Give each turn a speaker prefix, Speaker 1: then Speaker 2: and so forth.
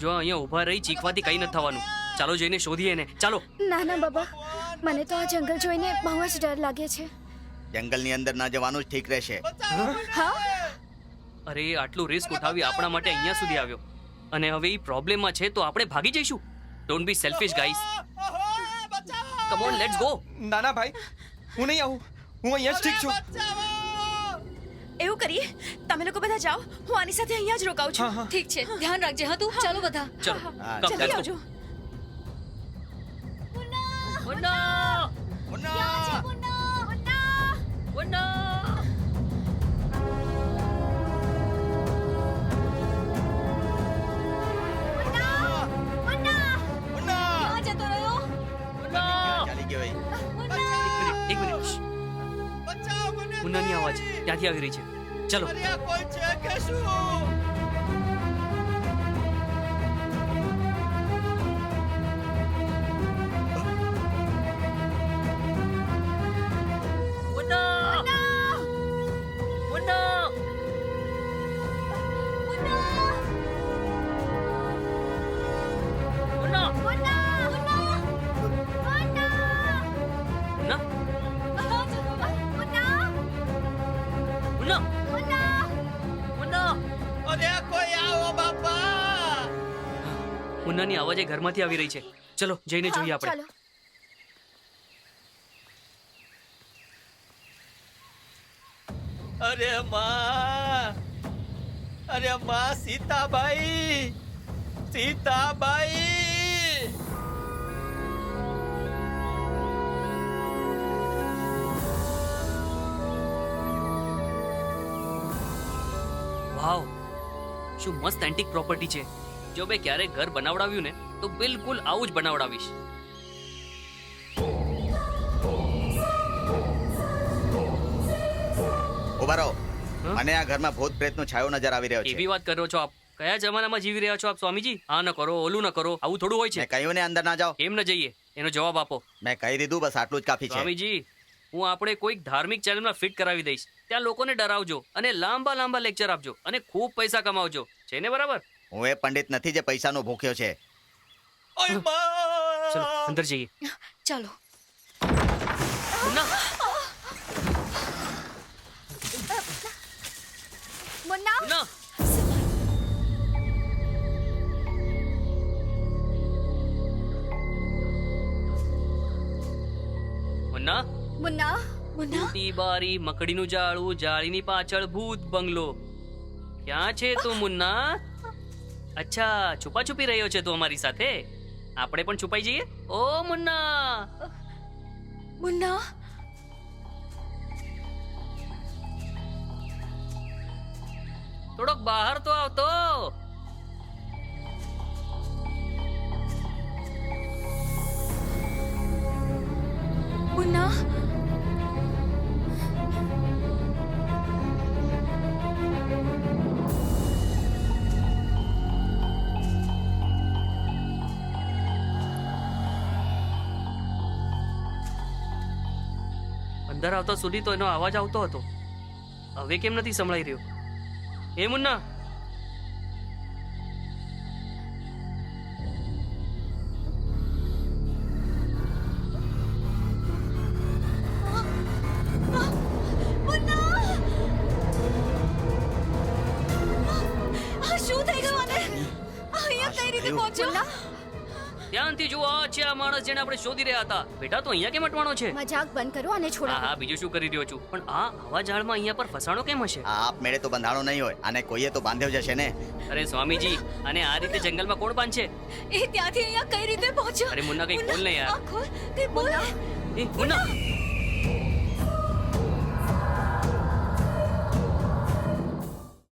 Speaker 1: જો અહીંયા ઊભા રહી ચીખવાથી કઈ નથી થવાનું. ચાલો જઈને શોધીએ ને ચાલો.
Speaker 2: ના ના બાબા. મને તો આ જંગલ જોઈને બહુ જ ડર લાગે છે.
Speaker 3: જંગલની અંદર ના જવાનું જ ઠીક રહેશે.
Speaker 2: હા?
Speaker 1: અરે આટલું રિસ્ક ઉઠાવી આપણા માટે અહીંયા સુધી આવ્યો. અને હવે એ પ્રોબ્લેમમાં છે તો આપણે ભાગી જઈશું. Don't be selfish guys come on let's go
Speaker 4: ના ના ભાઈ હું નહીં આવું. હું અહીંયા જ ઠીક છું.
Speaker 5: એવું કરીએ? તમે લોકો બધા જાઓ. હું આની સાથે અહીંયા જ રોકાઉં છું. ઠીક છે. ધ્યાન રાખજે હા તું ચાલો બધા.
Speaker 1: ચલો.
Speaker 5: જલ્દી આવજો.
Speaker 1: મુન્ના
Speaker 3: મુન્ના!
Speaker 1: મુન્ના
Speaker 3: મુન્ના!
Speaker 1: મુન્નાની અવાજ ત્યાંથી આવી રહી છે? ચલો. મુન્ના મુન્નાની અવાજ એ ઘરમાંથી આવી રહી છે. ચલો જઈને જોઈએ આપણે.
Speaker 6: અરે માં અરે માં સીતાબાઈ સીતાબાઈ.
Speaker 1: વાવ શું મસ્ત એન્ટિક પ્રોપર્ટી છે. જો મેં ક્યારેય ઘર બનાવડાવ્યું ને તો બિલકુલ આવું જ બનાવડાવીશ.
Speaker 3: ઊભા રહો. મને આ ઘરમાં ભૂત પ્રેતનો છાયો નજર આવી રહ્યો છે.
Speaker 1: એવી વાત કરો છો આપ. કયા જમાનામાં જીવી રહ્યા છો આપ સ્વામીજી? હા ન કરો ઓલું ન કરો. આવું થોડું હોય છે.
Speaker 3: મેં કહ્યું ને અંદર ના જાઓ.
Speaker 1: કેમ ન જઈએ. એનો જવાબ આપો.
Speaker 3: મેં કહી દીધું બસ આટલું જ કાફી છે.
Speaker 1: સ્વામીજી હું આપણે કોઈક ધાર્મિક ચેનલમાં ફિટ કરાવી દઈશ. ત્યાં લોકોને ડરાવજો અને લાંબા લાંબા લેક્ચર આપજો અને ખૂબ પૈસા કમાવજો. છે ને બરાબર?
Speaker 3: હું એ પંડિત નથી જે પૈસાનો ભૂખ્યો છે.
Speaker 1: ચલો અંદર જઈએ.
Speaker 5: ચાલો.
Speaker 1: મુન્ના.
Speaker 2: મુન્ના
Speaker 1: મુન્ના મુન્ના
Speaker 2: મુન્ના.
Speaker 5: મુન્ના
Speaker 1: બારી મકડીનું જાળું જાળીની પાછળ ભૂત બંગલો. ક્યાં છે તું મુન્ના? અચ્છા છુપા છુપી રહ્યો છે તું અમારી સાથે? આપણે પણ છુપાઈ જઈએ? ઓ મુન્ના!
Speaker 5: મુન્ના?
Speaker 1: થોડોક બહાર તો આવતો.
Speaker 5: મુન્ના?
Speaker 1: અંદર આવતા સુધી તો એનો અવાજ આવતો હતો. હવે કેમ નથી સંભળાઈ રહ્યો? એ મુન્ના!
Speaker 5: શું થઈ ગયું આને? અહીંયા કઈ રીતે પહોંચ્યો?
Speaker 1: ધ્યાનથી જુઓ આ છે આ માણસ જેને આપણે શોધી રહ્યા હતા. બેટા તો અહીંયા કેમ અટવાનો છે?
Speaker 2: મજાક બંધ કરો અને
Speaker 1: હા
Speaker 2: છોડાવો
Speaker 1: હા બીજું શું કરી રહ્યો છું? પણ આ આવા જાળમાં અહીંયા પર ફસાણો કેમ હશે?
Speaker 3: આ આપ મેળે તો બંધાણો નહીં હોય અને કોઈએ તો બાંધ્યો જશે ને?
Speaker 1: અરે સ્વામીજી અને આ રીતે જંગલમાં કોણ બાંધશે?
Speaker 5: એ ત્યાંથી અહીંયા કઈ રીતે પહોંચ્યો?
Speaker 1: અરે મુન્ના, કંઈ બોલ ને યાર.
Speaker 5: આ ખોલ, બોલ?
Speaker 1: એ મુન્ના.